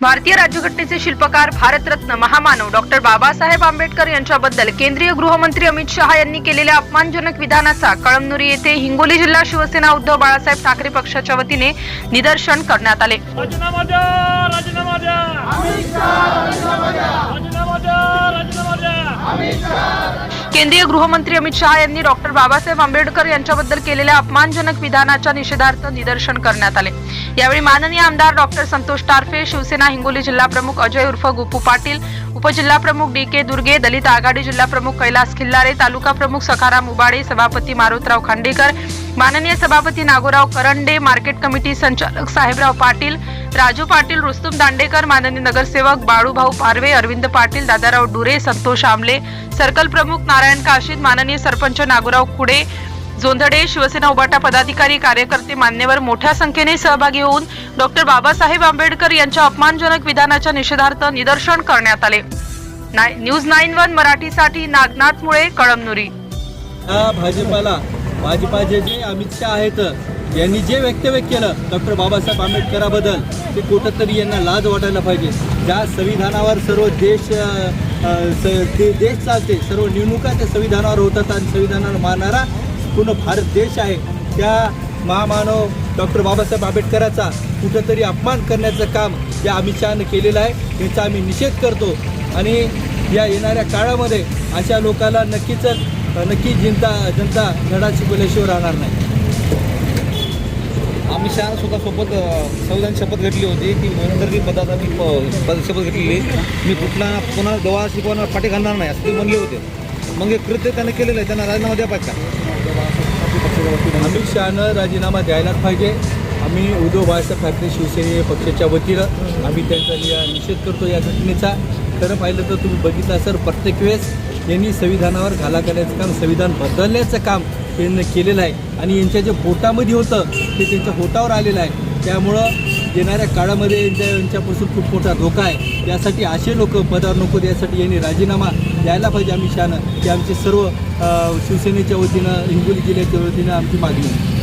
भारतीय राज्यघटनेचे शिल्पकार भारतरत्न महामानव डॉक्टर बाबासाहेब आंबेडकर यांच्याबद्दल केंद्रीय गृहमंत्री अमित शहा यांनी केलेल्या अपमानजनक विधानाचा कळमनुरी येथे हिंगोली जिल्हा शिवसेना उद्धव बाळासाहेब ठाकरे पक्षाच्या वतीने निदर्शन करण्यात आले. केंद्रीय गृहमंत्री अमित शहा यांनी डॉक्टर बाबासाहेब आंबेडकर यांच्याबद्दल केलेल्या अपमानजनक विधानाच्या निषेधार्थ निदर्शन करण्यात आले. यावेळी माननीय आमदार डॉक्टर संतोष टारफे शिवसेना हिंगोली जिल्हा प्रमुख अजय उर्फ गुप्पू पाटील उपजिल्हा प्रमुख डी के दुर्गे दलित आघाडी जिल्हा प्रमुख कैलास खिल्लारे तालुका प्रमुख सखाराम उबाडे सभापती मारुतराव खांडेकर माननीय सभापती नागोराव करंडे मार्केट कमिटी संचालक साहेबराव पाटील राजू पाटील रुस्तुम दांडेकर माननीय नगरसेवक बाळूभाऊ पारवे अरविंद पाटील दादाराव डुरे संतोष आमले सर्कल प्रमुख नारायण काशीद माननीय सरपंच नागोराव कुडे जोंधडे शिवसेना उबाटा पदाधिकारी कार्यकर्ते मान्यवर मोठ्या संख्येने सहभागी होऊन डॉक्टर बाबासाहेब आंबेडकर यांच्या अपमानजनक विधानाच्या निषेधार्थ निदर्शन करण्यात आले. न्यूज नाईन वन मराठीसाठी नागनाथ मुळे कळमनुरी. भाजपाला भाजपाचे जे अमित शहा आहेत यांनी जे वक्तव्य केलं डॉक्टर बाबासाहेब आंबेडकराबद्दल ते कुठंतरी यांना लाज वाटायला पाहिजे. ज्या संविधानावर सर्व देश ते देश चालते सर्व निवडणुका त्या संविधानावर होतात आणि संविधानावर मानणारा पूर्ण भारत देश आहे. त्या महामानव डॉक्टर बाबासाहेब आंबेडकराचा कुठंतरी अपमान करण्याचं काम या अमित शहानं केलेलं आहे. याचा आम्ही निषेध करतो. आणि या येणाऱ्या काळामध्ये अशा लोकांना नक्कीच नक्की जनता जनता धडा शिकवल्याशिवाय राहणार नाही. अमित शहा सुद्धा सोबत संविधान शपथ घेतली होती. की मंत्री पदाचा मी प- पद शपथ घेतलेली. मी कुठला पुन्हा गवा शिकवणार पाठी घालणार नाही असं ते म्हणले होते. मग हे कृत्य त्याने केलेलं आहे त्यांना राजीनामा द्या पाहिजे. अमित शहानं राजीनामा द्यायलाच पाहिजे. आम्ही उद्धव बाळासाहेब ठाकरे शिवसेने पक्षाच्या वतीनं आम्ही त्यांचा निषेध करतो या घटनेचा. खरं पाहिलं तर तुम्ही बघितलं सर प्रत्येक वेळेस यांनी संविधानावर घाला करण्याचं काम संविधान बदलण्याचं काम त्यांनी केलेलं आहे. आणि यांच्या जे पोटामध्ये होतं ते त्यांच्या पोटावर आलेलं आहे. त्यामुळं येणाऱ्या काळामध्ये यांच्या यांच्यापासून खूप मोठा धोका आहे. यासाठी असे लोक पदावर नको यासाठी यांनी राजीनामा द्यायला पाहिजे आम्ही शान. की आमची सर्व शिवसेनेच्या वतीनं हिंगोली जिल्ह्याच्या वतीनं आमची मागणी आहे.